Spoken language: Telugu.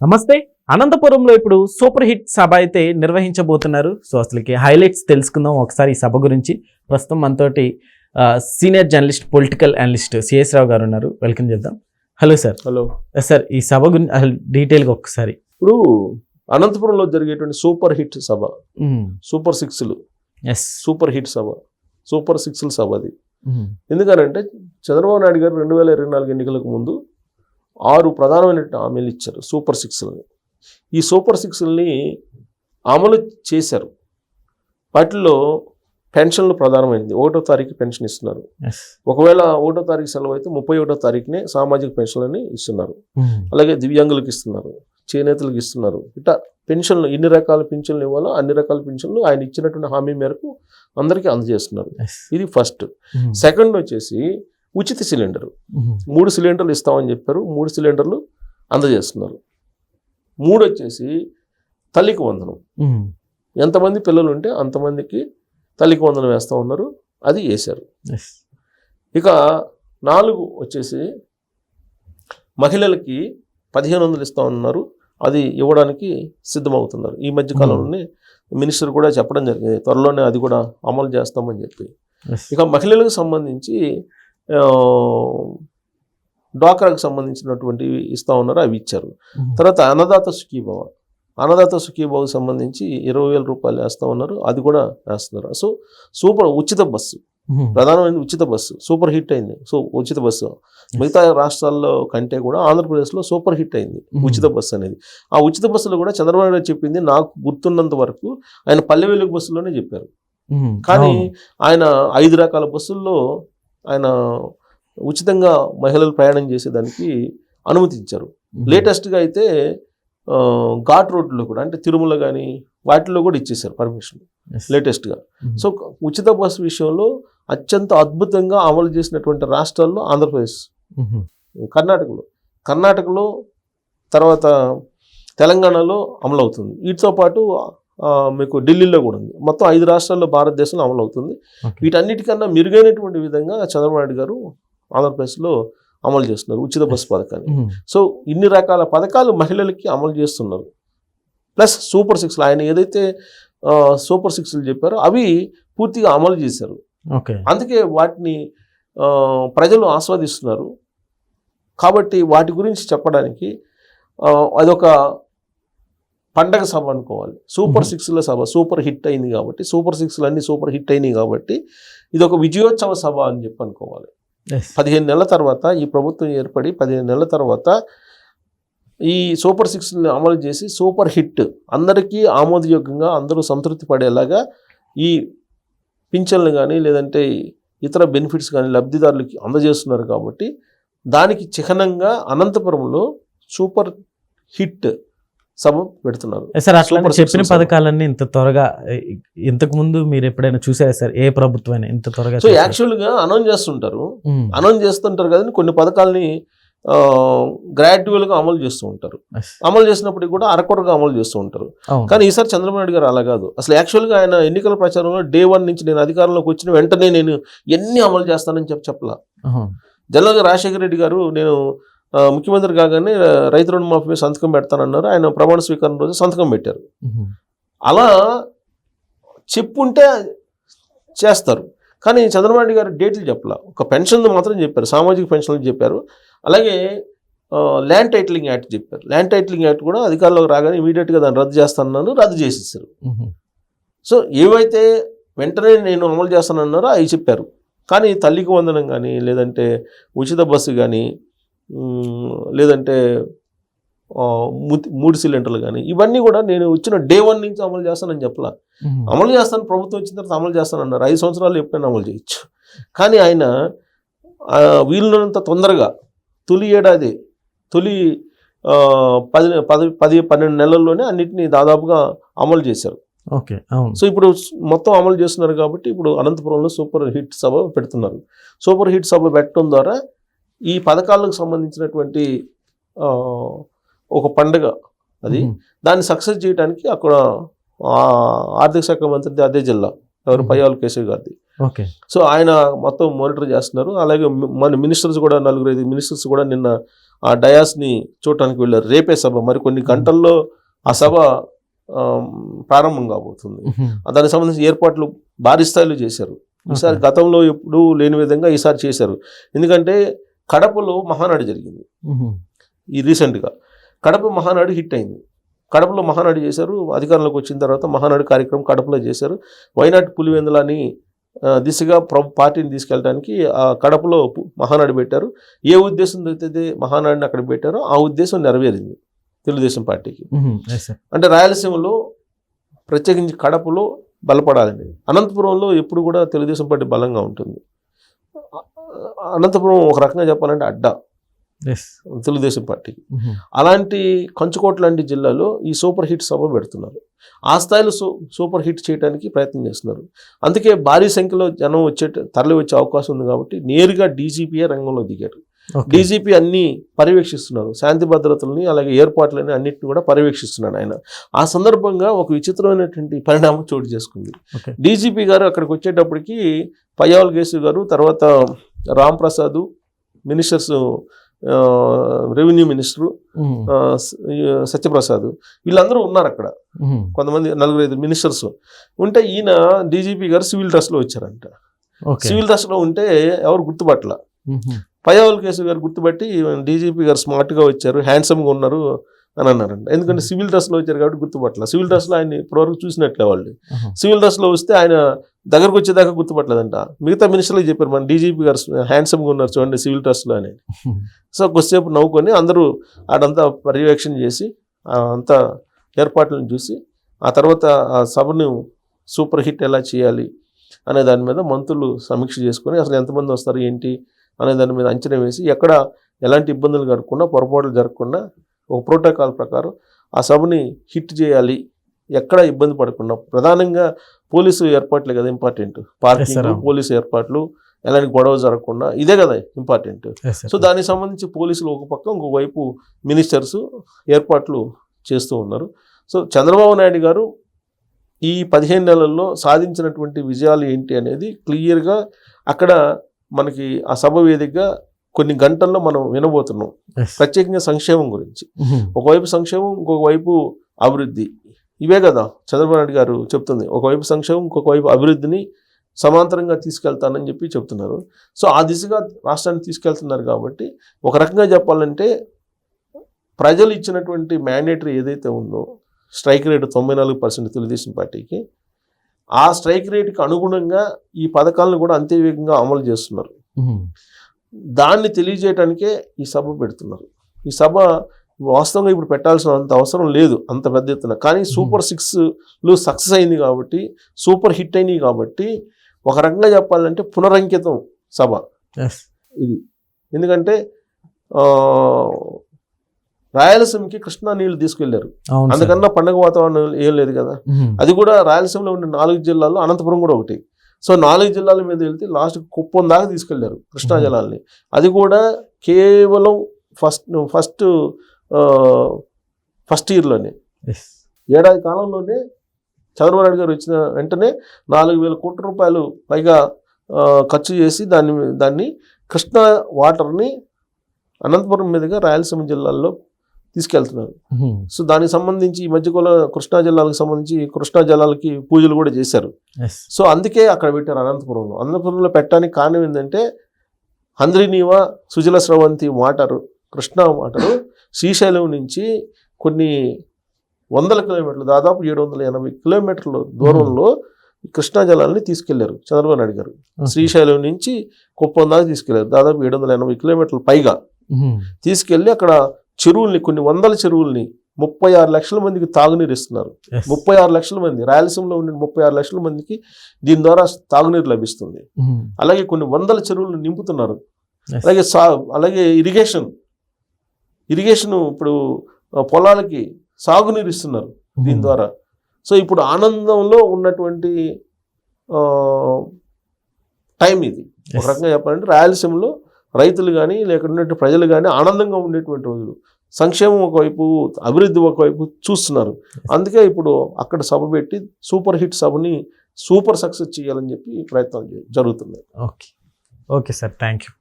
నమస్తే. అనంతపురంలో ఇప్పుడు సూపర్ హిట్ సభ అయితే నిర్వహించబోతున్నారు. సో అసలుకి హైలైట్స్ తెలుసుకుందాం ఒకసారి ఈ సభ గురించి. ప్రస్తుతం మనతోటి senior journalist political analyst C S Rao garu ఉన్నారు. వెల్కమ్ చేద్దాం. Hello sir. హలో. సార్ ఈ సభ గురించి అసలు డీటెయిల్గా ఒకసారి. ఇప్పుడు అనంతపురంలో జరిగేటువంటి సూపర్ హిట్ సభ. సూపర్ సిక్స్లు. ఎస్. సూపర్ హిట్ సభ. సూపర్ సిక్స్ల సభ అది. ఎందుకనంటే చంద్రబాబు నాయుడు గారు రెండు వేల ఇరవై నాలుగు ఎన్నికలకు ముందు ఆరు ప్రధానమైన హామీలు ఇచ్చారు. సూపర్ సిక్స్లని. ఈ సూపర్ సిక్స్ని అమలు చేశారు. వాటిల్లో పెన్షన్లు ప్రధానమైనది. ఒకటో తారీఖు పెన్షన్ ఇస్తున్నారు. ఒకవేళ ఒకటో తారీఖు సెలవు అయితే ముప్పై ఒకటో తారీఖునే సామాజిక పెన్షన్లని ఇస్తున్నారు. అలాగే దివ్యాంగులకు ఇస్తున్నారు. చేనేతలకు ఇస్తున్నారు. ఇట్లా పెన్షన్లు ఎన్ని రకాల పెన్షన్లు ఇవ్వాలో అన్ని రకాల పెన్షన్లు ఆయన ఇచ్చినటువంటి హామీ మేరకు అందరికీ అందజేస్తున్నారు. ఇది ఫస్ట్. సెకండ్ వచ్చేసి ఉచిత సిలిండర్. మూడు సిలిండర్లు ఇస్తామని చెప్పారు. మూడు సిలిండర్లు అందజేస్తున్నారు. మూడు వచ్చేసి తల్లికి వందనం. ఎంతమంది పిల్లలు ఉంటే అంతమందికి తల్లికి వందనం వేస్తూ ఉన్నారు. అది వేశారు. ఇక నాలుగు వచ్చేసి మహిళలకి పదిహేను వందలు ఇస్తా ఉన్నారు. అది ఇవ్వడానికి సిద్ధమవుతున్నారు. ఈ మధ్య కాలంలోనే మినిస్టర్ కూడా చెప్పడం జరిగింది. త్వరలోనే అది కూడా అమలు చేస్తామని చెప్పి. ఇక మహిళలకు సంబంధించి డ్వాక్రాకు సంబంధించినటువంటి ఇస్తా ఉన్నారు అవి ఇచ్చారు. తర్వాత అన్నదాత సుఖీభవ. అన్నదాత సుఖీభవకు సంబంధించి ఇరవై వేల రూపాయలు వేస్తా ఉన్నారు అది కూడా వేస్తున్నారు. సో సూపర్ ఉచిత బస్సు. ప్రధానమైన ఉచిత బస్సు సూపర్ హిట్ అయింది. సో ఉచిత బస్సు. మిగతా రాష్ట్రాల్లో కంటే కూడా ఆంధ్రప్రదేశ్లో సూపర్ హిట్ అయింది. ఉచిత బస్సు అనేది. ఆ ఉచిత బస్సులో కూడా చంద్రబాబు నాయుడు చెప్పింది నాకు గుర్తున్నంత వరకు ఆయన పల్లె వెలుగు బస్సులోనే చెప్పారు. కానీ ఆయన ఐదు రకాల బస్సుల్లో ఆయన ఉచితంగా మహిళలు ప్రయాణం చేసేదానికి అనుమతించారు. లేటెస్ట్గా అయితే ఘాట్ రోడ్లో కూడా అంటే తిరుమల కానీ వాటిల్లో కూడా ఇచ్చేసారు పర్మిషన్ లేటెస్ట్గా. సో ఉచిత బస్సు విషయంలో అత్యంత అద్భుతంగా అమలు చేసినటువంటి రాష్ట్రాల్లో ఆంధ్రప్రదేశ్ కర్ణాటకలో. కర్ణాటకలో తర్వాత తెలంగాణలో అమలు అవుతుంది వీటితో పాటు మీకు ఢిల్లీలో కూడా ఉంది. మొత్తం ఐదు రాష్ట్రాల్లో భారతదేశంలో అమలు అవుతుంది. వీటన్నిటికన్నా మెరుగైనటువంటి విధంగా చంద్రబాబు నాయుడు గారు ఆంధ్రప్రదేశ్లో అమలు చేస్తున్నారు ఉచిత బస్సు పథకాన్ని. సో ఇన్ని రకాల పథకాలు మహిళలకి అమలు చేస్తున్నారు. ప్లస్ సూపర్ సిక్స్లు ఆయన ఏదైతే సూపర్ సిక్స్లు చెప్పారో అవి పూర్తిగా అమలు చేశారు. ఓకే. అందుకే వాటిని ప్రజలు ఆస్వాదిస్తున్నారు. కాబట్టి వాటి గురించి చెప్పడానికి అదొక పండగ సభ అనుకోవాలి. సూపర్. సిక్స్ల సభ సూపర్ హిట్ అయింది కాబట్టి సూపర్ సిక్స్లు అన్ని సూపర్ హిట్ అయినాయి కాబట్టి ఇది ఒక విజయోత్సవ సభ అని చెప్పి అనుకోవాలి. పదిహేను నెలల తర్వాత ఈ ప్రభుత్వం ఏర్పడి పదిహేను నెలల తర్వాత ఈ సూపర్ సిక్స్ని అమలు చేసి సూపర్ హిట్ అందరికీ ఆమోదయోగ్యంగా అందరూ సంతృప్తి పడేలాగా ఈ పింఛన్లు కానీ లేదంటే ఇతర బెనిఫిట్స్ కానీ లబ్ధిదారులకి అందజేస్తున్నారు కాబట్టి దానికి చిహ్నంగా అనంతపురంలో సూపర్ హిట్ సభ పెడుతున్నారు సార్ అట్లా చెప్పిన పథకాలన్నీ ఇంత త్వరగా ఇంతకు ముందు మీరు ఎప్పుడైనా చూసారా సార్ ఏ ప్రభుత్వమైనా ఇంత త్వరగా సో? యాక్చువల్గా అనౌన్స్ చేస్తుంటారు ఉమ్, అనౌన్స్ చేస్తుంటారు కదండి కొన్ని పథకాలని గ్రాడ్యువల్గా అమలు చేస్తూ ఉంటారు. అమలు చేసినప్పటికీ కూడా అరకొరగా అమలు చేస్తూ ఉంటారు. కానీ ఈసారి చంద్రబాబు నాయుడు గారు అలా కాదు అసలు యాక్చువల్గా ఆయన ఎన్నికల ప్రచారంలో డే వన్ నుంచి నేను అధికారంలోకి వచ్చిన వెంటనే నేను ఎన్ని అమలు చేస్తానని చెప్పి చెప్పలా. జనరల్గా రాజశేఖర రెడ్డి గారు నేను ముఖ్యమంత్రి కాగానే రైతు రుణమాఫీ మీద సంతకం పెడతానన్నారు. ఆయన ప్రమాణ స్వీకారం రోజు సంతకం పెట్టారు. అలా చెప్పుంటే చేస్తారు. కానీ చంద్రబాబు నాయుడు గారు డేట్లు చెప్పలా. ఒక పెన్షన్ మాత్రం చెప్పారు. సామాజిక పెన్షన్లు చెప్పారు. అలాగే ల్యాండ్ టైటిలింగ్ యాక్ట్ చెప్పారు. ల్యాండ్ టైటిలింగ్ యాక్ట్ కూడా అధికారంలోకి రాగానే ఇమీడియట్గా దాన్ని రద్దు చేస్తానన్నారు రద్దు చేసేసారు. సో ఏవైతే వెంటనే నేను అమలు చేస్తానన్నారో అవి చెప్పారు. కానీ తల్లికి వందనం కానీ లేదంటే ఉచిత బస్సు కానీ లేదంటే మూడు సిలిండర్లు కానీ ఇవన్నీ కూడా నేను వచ్చిన డే వన్ నుంచి అమలు చేస్తానని చెప్పలా. అమలు చేస్తాను ప్రభుత్వం వచ్చిన తర్వాత అమలు చేస్తానన్నారు. ఐదు సంవత్సరాలు ఎప్పుడైనా అమలు చేయొచ్చు. కానీ ఆయన ఆ, వీలున్నంత తొందరగా తొలి ఏడాది తొలి పది పది పది పన్నెండు నెలల్లోనే అన్నిటినీ దాదాపుగా అమలు చేశారు. ఓకే అవును. సో ఇప్పుడు మొత్తం అమలు చేస్తున్నారు కాబట్టి ఇప్పుడు అనంతపురంలో సూపర్ హిట్ సభ పెడుతున్నారు. సూపర్ హిట్ సభ పెట్టడం ద్వారా ఈ పథకాలకు సంబంధించినటువంటి ఒక పండుగ అది. దాన్ని సక్సెస్ చేయడానికి అక్కడ ఆర్థిక శాఖ మంత్రిది అదే జిల్లా. ఎవరు. పయ్యావుల కేశవ్ గారిది. ఓకే. సో ఆయన మొత్తం మానిటర్ చేస్తున్నారు. అలాగే మన మినిస్టర్స్ కూడా నలుగురు ఐదు మినిస్టర్స్ కూడా నిన్న ఆ డయాస్ని చూడటానికి వెళ్ళారు. రేపే సభ. మరి కొన్ని గంటల్లో ఆ సభ ప్రారంభం కాబోతుంది. దానికి సంబంధించిన ఏర్పాట్లు భారీ స్థాయిలో చేశారు. ఈసారి గతంలో ఎప్పుడూ లేని విధంగా ఈసారి చేశారు. ఎందుకంటే కడపలో మహానాడు జరిగింది. ఈ రీసెంట్గా కడప మహానాడు హిట్ అయింది. కడపలో మహానాడు చేశారు అధికారంలోకి వచ్చిన తర్వాత మహానాడు కార్యక్రమం కడపలో చేశారు. వైనాట్ పులివెందులని దిశగా ప్ర పార్టీని తీసుకెళ్ళడానికి ఆ కడపలో మహానాడు పెట్టారు. ఏ ఉద్దేశంతో అయితే మహానాడిని అక్కడ పెట్టారో ఆ ఉద్దేశం నెరవేరింది తెలుగుదేశం పార్టీకి. అంటే రాయలసీమలో ప్రత్యేకించి కడపలో బలపడాలని అనంతపురంలో ఎప్పుడు కూడా తెలుగుదేశం పార్టీ బలంగా ఉంటుంది. అనంతపురం ఒక రకంగా చెప్పాలంటే అడ్డా. తెలుగుదేశం పార్టీకి అలాంటి కంచుకోట లాంటి జిల్లాలో ఈ సూపర్ హిట్ సభ పెడుతున్నారు. ఆ స్థాయిలో సూ సూపర్ హిట్ చేయడానికి ప్రయత్నం చేస్తున్నారు. అందుకే భారీ సంఖ్యలో జనం వచ్చే తరలి వచ్చే అవకాశం ఉంది కాబట్టి నేరుగా డీజీపీఏ రంగంలో దిగారు. డీజీపీ అన్ని పర్యవేక్షిస్తున్నారు. శాంతి భద్రతలని అలాగే ఏర్పాట్లని అన్నిటిని కూడా పర్యవేక్షిస్తున్నాడు ఆయన. ఆ సందర్భంగా ఒక విచిత్రమైనటువంటి పరిణామం చోటు చేసుకుంది. డీజీపీ గారు అక్కడికి వచ్చేటప్పటికి పయ్యావల్ కేసు గారు తర్వాత Ram Prasad ministers revenue minister Satyaprasad. వీళ్ళందరూ ఉన్నారు అక్కడ. కొంతమంది నలుగురు ఐదు మినిస్టర్స్. ఉంటే ఈయన డీజీపీ గారు సివిల్ డ్రెస్లో వచ్చారంట. సివిల్ డ్రెస్లో ఉంటే ఎవరు గుర్తుపట్టల? పయ్యావల్ కేసు గారు గుర్తుపట్టి డీజీపీ గారు స్మార్ట్గా వచ్చారు హ్యాండ్సమ్గా ఉన్నారు అని అన్నారంట ఎందుకంటే సివిల్ డ్రెస్లో వచ్చారు కాబట్టి గుర్తుపట్టల. సివిల్ డ్రెస్లో ఆయన ఇప్పటివరకు చూసినట్లే వాళ్ళు. సివిల్ డ్రెస్లో వస్తే ఆయన దగ్గరకు వచ్చేదాకా గుర్తుపట్టలేదంట. మిగతా మినిస్టర్లకు చెప్పారు మన డీజీపీ గారు హ్యాండ్సమ్గా ఉన్నారు చూడండి సివిల్ డ్రెస్లో అని. సో కొద్దిసేపు నవ్వుకొని అందరూ ఆడంతా పర్యవేక్షణ చేసి అంతా ఏర్పాట్లను చూసి ఆ తర్వాత ఆ సభను సూపర్ హిట్ ఎలా చేయాలి అనే దాని మీద మంత్రులు సమీక్ష చేసుకొని అసలు ఎంతమంది వస్తారు ఏంటి అనే దాని మీద అంచనా వేసి ఎక్కడ ఎలాంటి ఇబ్బందులు జరగకుండా పొరపాట్లు జరగకుండా ఒక ప్రోటోకాల్ ప్రకారం ఆ సభని హిట్ చేయాలి. ఎక్కడ ఇబ్బంది పడకుండా ప్రధానంగా పోలీసు ఏర్పాట్లే కదా ఇంపార్టెంట్. పార్కింగ్. పోలీసు ఏర్పాట్లు ఎలాంటి గొడవ జరగకుండా ఇదే కదా ఇంపార్టెంట్. సో దానికి సంబంధించి పోలీసులు ఒక పక్క ఇంకో వైపు మినిస్టర్స్ ఏర్పాట్లు చేస్తూ ఉన్నారు. సో చంద్రబాబు నాయుడు గారు ఈ పదిహేను నెలల్లో సాధించినటువంటి విజయాలు ఏంటి అనేది క్లియర్గా అక్కడ మనకి ఆ సభ వేదికగా కొన్ని గంటల్లో మనం వినబోతున్నాం. ప్రత్యేకంగా సంక్షేమం గురించి. ఒకవైపు సంక్షేమం ఇంకొక వైపు అభివృద్ధి. ఇవే కదా చంద్రబాబు నాయుడు గారు చెప్తుంది. ఒకవైపు సంక్షేమం ఇంకొక వైపు అభివృద్ధిని సమాంతరంగా తీసుకెళ్తానని చెప్పి చెప్తున్నారు. సో ఆ దిశగా రాష్ట్రాన్ని తీసుకెళ్తున్నారు కాబట్టి ఒక రకంగా చెప్పాలంటే ప్రజలు ఇచ్చినటువంటి మ్యాండేటరీ ఏదైతే ఉందో స్ట్రైక్ రేటు తొంభై నాలుగు పర్సెంట్ తెలుగుదేశం పార్టీకి ఆ స్ట్రైక్ రేటుకి అనుగుణంగా ఈ పథకాలను కూడా అంతే వేగంగా అమలు చేస్తున్నారు. దాన్ని తెలియజేయడానికే ఈ సభ పెడుతున్నారు. ఈ సభ వాస్తవంగా ఇప్పుడు పెట్టాల్సిన అంత అవసరం లేదు అంత పెద్ద ఎత్తున. కానీ సూపర్ సిక్స్లు సక్సెస్ అయింది కాబట్టి సూపర్ హిట్ అయినాయి కాబట్టి ఒక రకంగా చెప్పాలంటే పునరంకితం సభ. ఇది. ఎందుకంటే రాయలసీమకి కృష్ణా నీళ్ళు తీసుకెళ్ళారు. అందుకన్నా పండగ వాతావరణం ఏం లేదు కదా. అది కూడా రాయలసీమలో ఉన్న నాలుగు జిల్లాల్లో అనంతపురం కూడా ఒకటి. సో నాలుగు జిల్లాల మీద వెళ్తే లాస్ట్ కుప్పం దాకా తీసుకెళ్ళారు కృష్ణా. జలాల్ని. అది కూడా కేవలం ఫస్ట్ ఫస్ట్ ఫస్ట్ ఇయర్లోనే ఏడాది కాలంలోనే చంద్రబాబు నాయుడు గారు వచ్చిన వెంటనే నాలుగు వేల కోట్ల రూపాయలు పైగా ఖర్చు చేసి దాన్ని దాన్ని కృష్ణా వాటర్ని అనంతపురం మీదుగా రాయలసీమ జిల్లాల్లో తీసుకెళ్తున్నారు. సో దానికి సంబంధించి ఈ మధ్య కూడా కృష్ణా జిల్లాలకు సంబంధించి కృష్ణా జలాలకి పూజలు కూడా చేశారు. సో అందుకే అక్కడ పెట్టారు అనంతపురంలో. అనంతపురంలో పెట్టడానికి కారణం ఏంటంటే హంద్రినీవా సుజల స్రవంతి వాటరు కృష్ణా వాటరు శ్రీశైలం నుంచి కొన్ని వందల కిలోమీటర్లు దాదాపు ఏడు వందల ఎనభై కిలోమీటర్ల దూరంలో కృష్ణా జలాల్ని తీసుకెళ్ళారు. చంద్రబాబు నాయుడు గారు. శ్రీశైలం నుంచి కుప్పం దాకా తీసుకెళ్ళారు. దాదాపు ఏడు వందల ఎనభై కిలోమీటర్ల పైగా తీసుకెళ్ళి అక్కడ చెరువుల్ని కొన్ని వందల చెరువుల్ని ముప్పై ఆరు లక్షల మందికి తాగునీరు ఇస్తున్నారు ముప్పై ఆరు లక్షల మంది రాయలసీమలో ఉండే ముప్పై ఆరు లక్షల మందికి దీని ద్వారా తాగునీరు లభిస్తుంది. అలాగే కొన్ని వందల చెరువులను నింపుతున్నారు. అలాగే సా అలాగే ఇరిగేషన్ ఇరిగేషన్ ఇప్పుడు పొలాలకి సాగునీరు ఇస్తున్నారు దీని ద్వారా. సో ఇప్పుడు ఆనందంలో ఉన్నటువంటి టైం ఇది. ఒక రకంగా చెప్పాలంటే రాయలసీమలో రైతులు కానీ లేకుంటే ప్రజలు కానీ ఆనందంగా ఉండేటువంటి రోజులు. సంక్షేమం ఒకవైపు అభివృద్ధి ఒకవైపు చూస్తున్నారు. అందుకే ఇప్పుడు అక్కడ సభ పెట్టి సూపర్ హిట్ సభని సూపర్ సక్సెస్ చేయాలని చెప్పి ప్రయత్నాలు జరుగుతున్నాయి. Okay okay sir thank you